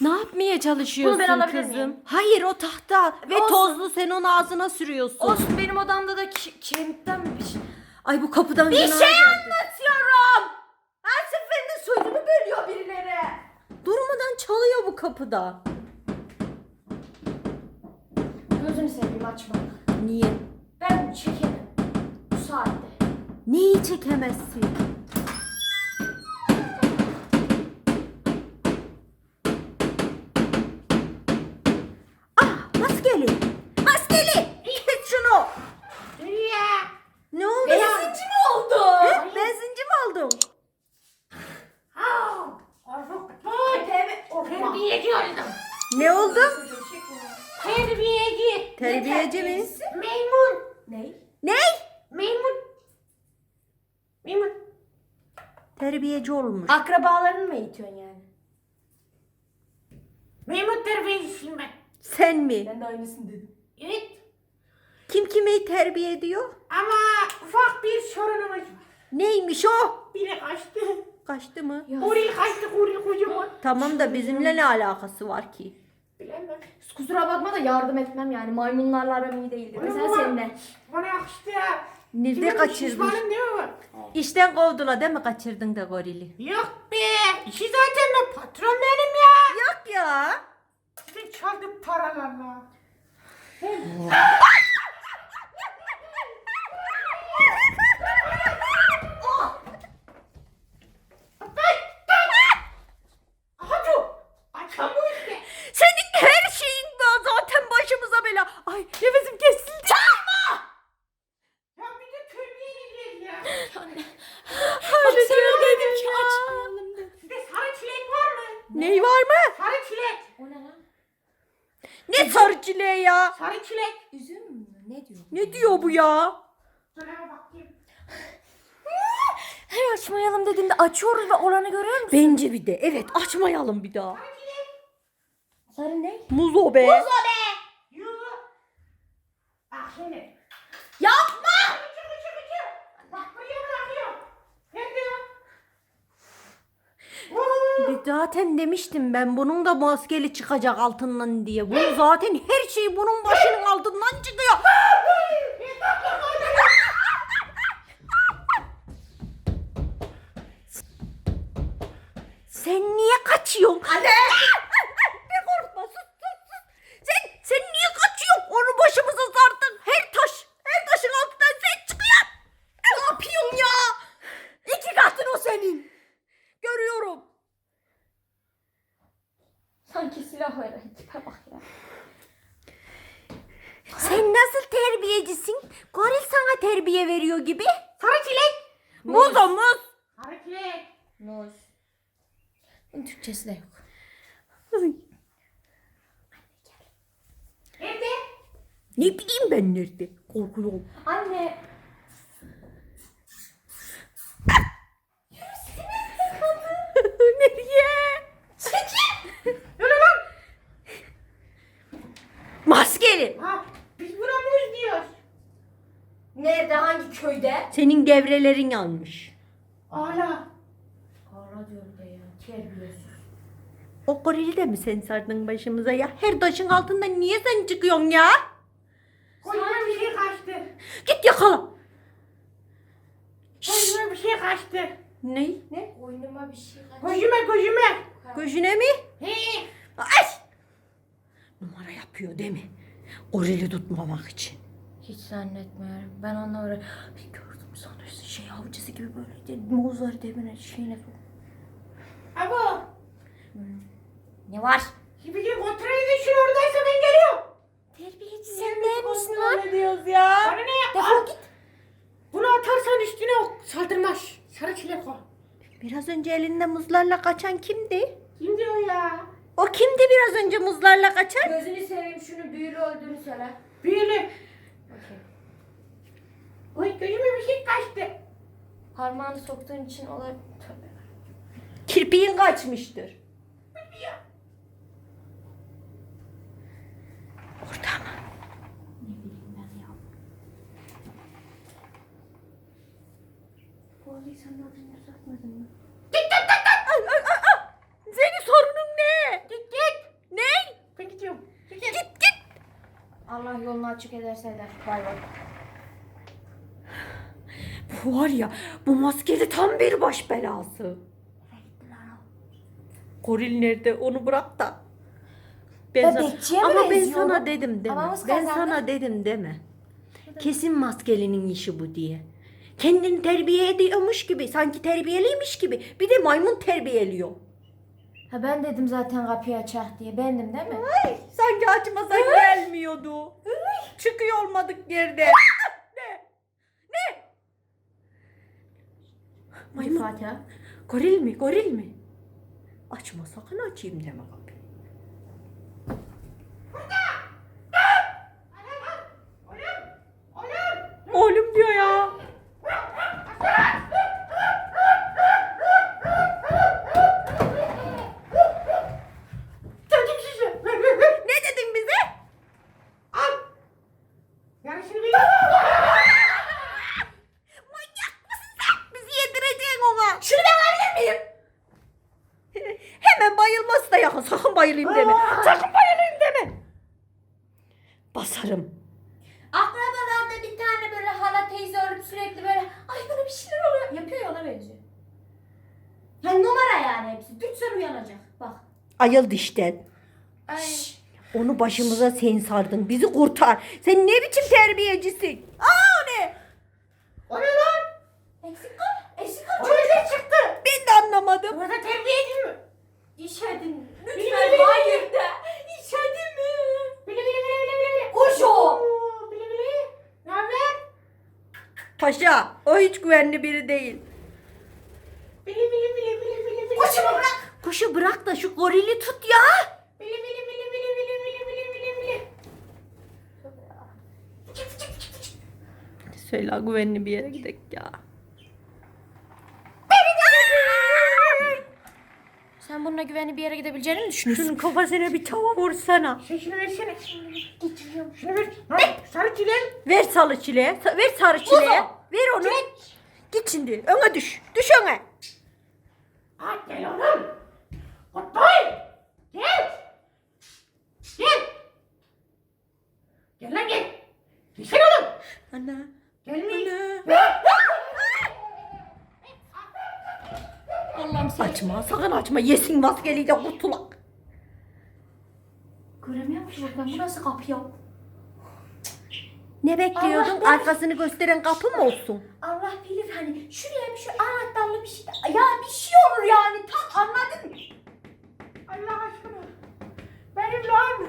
Ne yapmaya çalışıyorsun Bunu ben alabilir kızım? miyim? Hayır o tahta ve Olsun. tozlu sen onu ağzına sürüyorsun. Olsun benim odamda da ki- kiremitten bir şey. Ay bu kapıdan Bir şey anlatıyorum. Her seferinde sözümü bölüyor birileri. Durmadan çalıyor bu kapıda. Gözünü seveyim açma. Niye? Ben çekemem. Bu saatte. Neyi çekemezsin? Ah maskeli. Maskeli. Kes şunu. Ne oldu? Benzinci mi oldu? He, benzinci mi oldun? Terbiyeci oldum. Ne oldu? Terbiyeci. Terbiyeci mi? Meymun. Ney? Ne? Meymun. Meymun. Terbiyeci olmuş. Akrabalarını mı eğitiyorsun yani? Meymun terbiyecisiyim ben. Sen mi? Ben de aynısını dedim. Evet. Kim kimi terbiye ediyor? Ama ufak bir sorunumuz var. Neymiş o? Biri kaçtı. Kaçtı mı? Kuril kaçtı kuril kocaman. Tamam da bizimle ne alakası var ki? Bilemem. Kusura bakma da yardım etmem yani. Maymunlarla aram iyi değildir. Mesela Bana- seninle. Bana yakıştı ya. Nerede Kimin kaçırdın? değil mi? İşten kovdula değil mi kaçırdın da gorili? Yok be. İşi zaten de patron benim ya. Yok ya. Sizin çaldık paralarla. Hadi. Açam bu işte. Senin her şeyin var zaten başımıza bela. Ay nefesim kesildi. Çalma. Ya bir de köylüye gideceğiz ya. Hadi sana dedim ki açmayalım Bir de sarı çilek var mı? Ney var mı? Sarı çilek. O ne lan? Ne sarı çileği ya? Sarı çilek. Üzüm mü? Ne diyor? Ne diyor bu ya? Dur hemen bakayım. Her açmayalım dediğimde açıyoruz ve olanı görüyor musun? Bence bir de. Evet açmayalım bir daha. Sarı çilek. Sarı ne? Muz o be. Yuh. Bak şimdi. Yapma! Bir Zaten demiştim ben bunun da maskeli çıkacak altından diye. Bu zaten her şey bunun başının altından çıkıyor. Sen niye kaçıyorsun? Anne! Bir korkma sus sus sus. Sen, sen niye kaçıyorsun? Onu başımıza sardın. Her taş, her taşın altından sen çıkıyorsun. Ne yapıyorsun ya? İki katın o senin. Görüyorum. Sanki silah öyle. Tipe bak ya. Sen nasıl terbiyecisin? Goril sana terbiye veriyor gibi. Sarı çilek. Muz o muz. Sarı çilek. Muz. Bunun Türkçesi de yok. Nerede? Ne bileyim ben nerede? Korkuyorum. Anne. Nereye? Yürü lan. Maskeli. Ha, biz buna muz diyoruz. Nerede? Hangi köyde? Senin gevrelerin yanmış. Hala. Ara diyor da ya. Terbiyesiz. O gorili de mi sen sardın başımıza ya? Her taşın altından niye sen çıkıyorsun ya? Koyuma bir şey kaçtı. Git yakala. Koyuma bir şey kaçtı. Ne? Ne? Oyunuma bir şey kaç. Gözüme gözüme. Gözüne mi? He. Ay! Numara yapıyor değil mi? Gorili tutmamak için. Hiç zannetmiyorum. Ben bir gördüm sanırsın şey avcısı gibi böyle muzları dibine şeyine. Abo. Ne var? Bir gün kontrol edin şunu oradaysa ben geliyorum. Terbiyeci sen değil misin lan? Ne diyoruz ya? Bana ne yap? Defol git. Bunu atarsan üstüne o saldırmaz. Sarı çilek o. Biraz önce elinde muzlarla kaçan kimdi? Kim diyor ya? O kimdi biraz önce muzlarla kaçan? Gözünü seveyim şunu büyülü öldüğünü söyle. Büyülü. Oy gözüme bir şey kaçtı. Parmağını soktuğun için olabilir. Kirpiğin kaçmıştır. Orada mı? Ne bileyim ben ya. Bu arayı sen adını uzatmadın mı? Git git git git! Ay, ay, ay, ay. Senin sorunun ne? Git git! Ne? Ben gidiyorum. Git git! Allah yolunu açık ederse eder. Bay bay. Var ya bu maskeli tam bir baş belası. Goril nerede onu bırak da. Ben sana- Bebekçiye mi ama ben benziyor sana dedim deme. Babamız Ben kazandı. sana dedim deme. Kesin maskelinin işi bu diye. Kendini terbiye ediyormuş gibi, sanki terbiyeliymiş gibi. Bir de maymun terbiyeliyor. Ha ben dedim zaten kapıyı açak diye. Bendim değil mi? Ay, sanki açmasan gelmiyordu. Çıkıyor olmadık yerde. ne? Ne? Maymun. Fatiha. Goril mi? Goril mi? Açma sakın açayım deme kapıyı. Oğlum diyor ya. Çocuk sizi. Ne dedin bize? Al. Yarısını bil. Manyak mısın sen? Bizi yedireceksin ona. Şunu ben alabilir miyim? Hemen bayılması da yakın. Sakın bayılayım deme. Sakın bayılayım deme. Basarım. Akrabalarda bir tane böyle hala teyze olup sürekli böyle ay bana bir şeyler oluyor. Yapıyor ya ona benziyor. Yani numara yani hepsi. Düşsen uyanacak. Bak. Ayıl dişten. Ay. Onu başımıza sen sardın. Bizi kurtar. Sen ne biçim terbiyecisin? Aa o ne? O ne lan? Eksik kal. Eksik kal. O ne çıktı? Ben de anlamadım. Burada? İşedin. Bili, Lütfen bili, hayır de. İşedin mi? Bili bili bili bili bili. Kuş o. Oo, Bili bili. Ne haber? Paşa o hiç güvenli biri değil. Bili bili bili bili bili bili. Kuşumu bırak. Kuşu bırak da şu gorili tut ya. Bili bili bili bili bili bili bili bili bili. Söyle güvenli bir yere gidelim ya. Bununla güvenli bir yere gidebileceğini mi düşünüyorsun? Şunun kafasına bir tava vursana. Şunu versene. Getiriyorum. Şunu ver. Lan sarı çilem. Ver salı çileğe. sa- Ver sarı çileğe. Ver onu. Git şimdi. Öne düş. Düş öne. Ha gel oğlum. Boy. Gel. Gel. Gel lan gel. Gelsene oğlum. Ana. Gelmeyin. Ana. Allah'ım sen. Açma. Sakın açma. Yesin maskeliyle kurtulak. Göremiyorum ki buradan. Bu nasıl kapı ya? Ne bekliyordun? Allah Arkasını gösteren kapı mı olsun? Allah bilir hani şuraya bir şu anahtarlı bir şey ya bir şey olur yani tam anladın mı? Allah aşkına. Benim lan.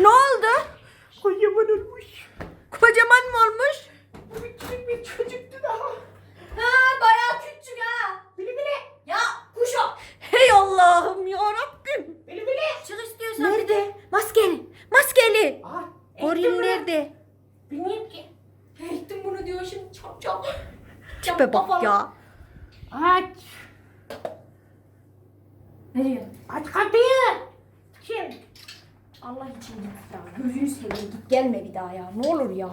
Ne oldu? Kocaman olmuş. Kocaman mı olmuş? Bu küçük bir çocuktu daha. Ha bayağı küçük ha. Bili bili. Ya kuş o. Hey Allah'ım ya Rabbim. Bili bili. Çık istiyorsan. Nerede? Maskeli. Maskeli. Aa, Goril ektim bunu. nerede? Bilmiyorum ki. Ettim bunu diyor şimdi çap çap. Tipe bak ya. Aç. Ne diyor? Aç kapıyı. Şimdi. Allah için git. Gözünü seveyim git gelme bir daha ya. Ne olur ya.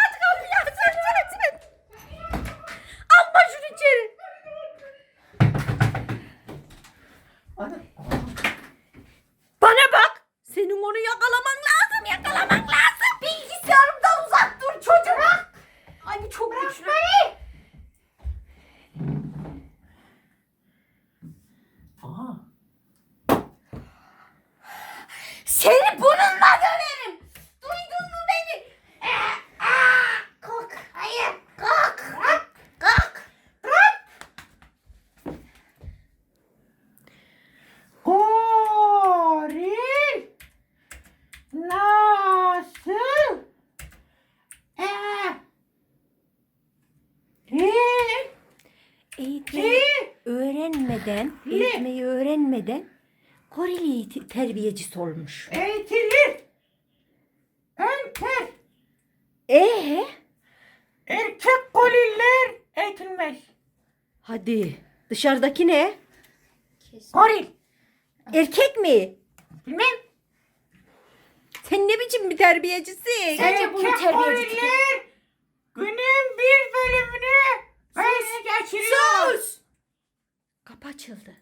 Aç kapıyı aç aç aç aç. Alma şunu içeri. Ana. Bana bak. Senin onu yakalaman lazım yakalaman lazım. Bilgisayarımdan uzak dur çocuk. Ay bu çok güçlü. Aa. Seni bununla döverim. Duydun mu beni? Kalk. Hayır. Kalk. Kalk. Kalk. Goril. Nasıl? Ee. Ne? Eğitmeyi Ne? Öğrenmeden, Ne? eğitmeyi öğrenmeden eğiti- terbiyecisi olmuş. Eğitilir. Önter. Ee? Erkek goriller eğitilmez. Hadi. Dışarıdaki ne? Goril. Erkek mi? Bilmem. Sen ne biçim bir terbiyecisin? Sence bunu Erkek terbiyeci goriller günün bir bölümünü böyle geçiriyor. Açıldı.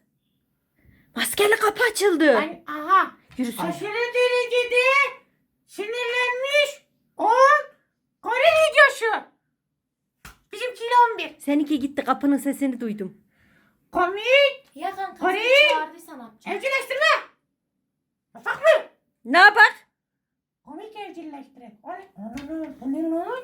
Maskeli kapı açıldı. Ben aha. Yürü söyle. Aşırı derecede sinirlenmiş 10 Kore videosu. Bizimkiyle 11. Seninki gitti kapının sesini duydum. Komik. Ya kanka Kore! çağırdıysan ne yapacaksın? Evcilleştirme. Yasak mı? Ne yapak? Komik evcilleştirme. O ne? Bu ne lan?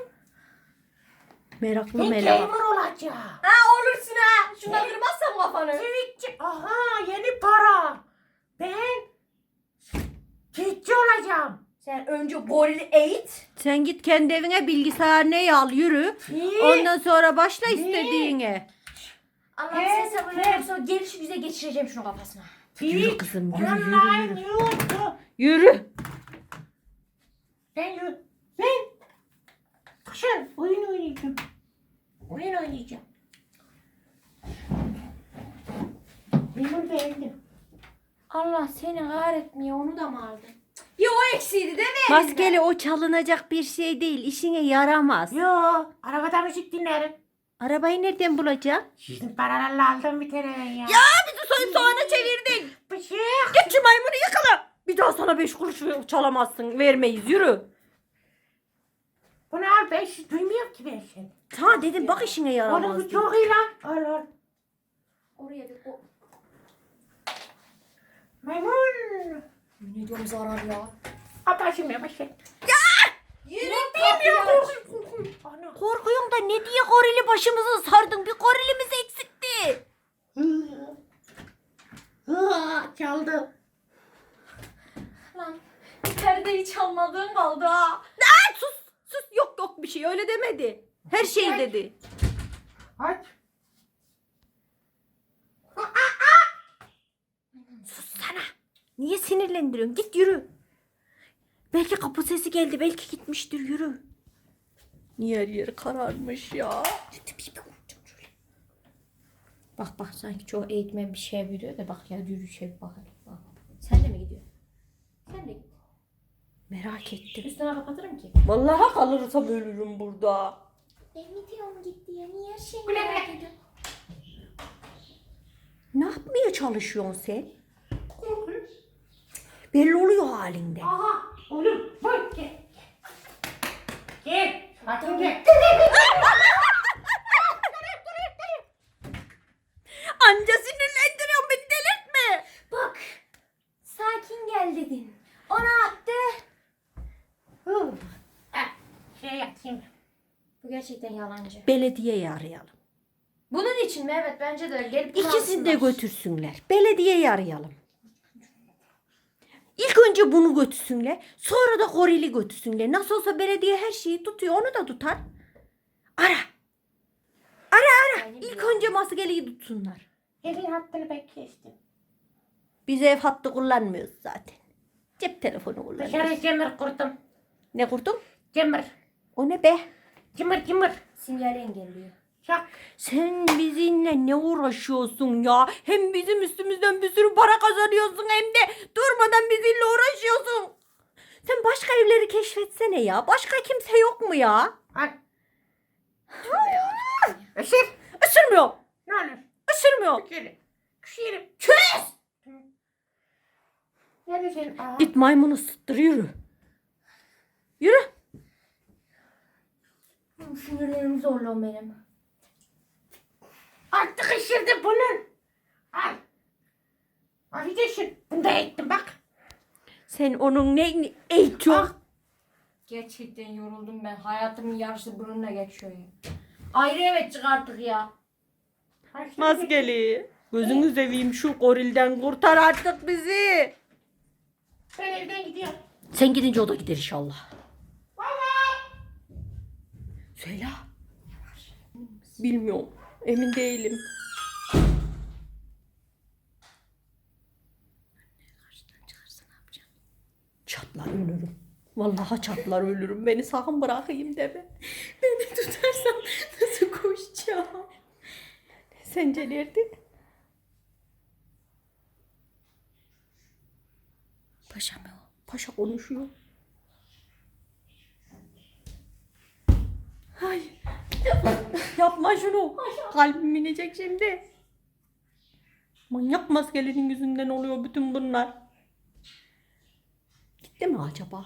Meraklı Ben meleğe gamer olacağım. Ha olursun ha. Şuna kırmazsam kafanı. Twitch'ci. Aha yeni para. Ben Twitch'ci olacağım. Sen önce gorili eğit. Sen git kendi evine bilgisayarını al yürü. İyi. Ondan sonra başla Ne? istediğine. Allah'ım sen sabır ver sonra gelişi güze geçireceğim şunu kafasına. Yürü kızım, yürü, yürü, Online yürü. YouTube. Yürü. Ben yürü. Ben. Kışın oyun oynayacağım. Oyun oynayacağım. Benim evde. Allah seni kahretmiyor onu da mı aldın? Ya o eksiydi değil mi? Maskeli o çalınacak bir şey değil. İşine yaramaz. Yo, arabada müzik dinlerim. Arabayı nereden bulacaksın? Sizin paralarla aldım bir tane ben ya. Ya bizi soyup soğana çevirdin. Bir şey Git şu maymunu yakala. Bir daha sana beş kuruş çalamazsın. Vermeyiz yürü. Bunu al ben şu duymuyorum ki ben seni. Ha dedim bak işine yaramaz. bu çok iyi lan. Al al. Oraya bir o... Maymun. Ne diyorum zarar ya. Apaşım ya başla. Yürü bilmiyorum. Ana. Korkuyorum da ne diye gorili başımıza sardın? Bir gorilimiz eksikti. Hı. Hı, Çaldı. Lan perdeyi çalmadığın kaldı ha sus. Sus yok yok bir şey öyle demedi. Her şey dedi. Aç. Sus sana. Niye sinirlendiriyorsun? Git yürü. Belki kapı sesi geldi. Belki gitmiştir yürü. Niye her yeri kararmış ya? Bak bak sanki çok eğitmen bir şey biliyor da bak ya bir bakalım. Bak. Sen de mi gidiyorsun? Sen de git. Merak ettim. Üstüne kapatırım ki. Vallahi kalırsam ölürüm burada. Ne gidiyorum gitti ya niye her şeyi Güle merak güle. ediyorsun? Ne yapmaya çalışıyorsun sen? Belli oluyor halinde. Aha. Oğlum bak gel. Gel. Bakın gel. Anca sinirlendiriyorsun beni delirtme. Bak. Sakin gel dedin. Ona attı. Hı. Ah, Yapayım. Bu gerçekten yalancı. Belediyeyi arayalım. Bunun için mi? Evet bence de. Gelip bunu İkisini de alsınlar. götürsünler. Belediyeyi arayalım. İlk önce bunu götürsünler. Sonra da gorili götürsünler. Nasıl olsa belediye her şeyi tutuyor. Onu da tutar. Ara. Ara ara. Aynen İlk önce maskeliyi tutsunlar. Evin hattını ben kestim. Biz ev hattı kullanmıyoruz zaten. Cep telefonu kullanıyoruz. Dışarı cemir kurdum. Ne kurdun? Cemir. O ne be? Cimır cimır. Sinyali engelliyor. Şak. Sen bizimle ne uğraşıyorsun ya? Hem bizim üstümüzden bir sürü para kazanıyorsun hem de durmadan bizimle uğraşıyorsun. Sen başka evleri keşfetsene ya. Başka kimse yok mu ya? Al. Isır. Isırmıyor. Ne olur. Isırmıyor. Şöyle. Küçüyelim. Küs! Nerede senin? Aha. Git maymunu ısıttır yürü. Yürü. Sinirlerimi zorluyor benim. Artık ısırdı bunun. Al. Al bir de şu. Bunu da ettim bak. Sen onun neyini eğitiyorsun? Gerçekten yoruldum ben. Hayatımın yarısı bununla geçiyor ya. Ayrı evet çıkarttık ya. Al şunu bir- Maskeli. Gözünü seveyim şu gorilden kurtar artık bizi. Ben evden gidiyorum. Sen gidince o da gider inşallah. Söyle. Bilmiyorum. Emin değilim. Çatlar ölürüm. Vallahi çatlar ölürüm. Beni sakın bırakayım deme. Beni tutarsan nasıl koşacağım? Sence nerede? Paşa mı o? Paşa konuşuyor. Hayır. Yapma şunu. Kalbim inecek şimdi. Manyak maskelinin yüzünden oluyor bütün bunlar. Gitti mi acaba?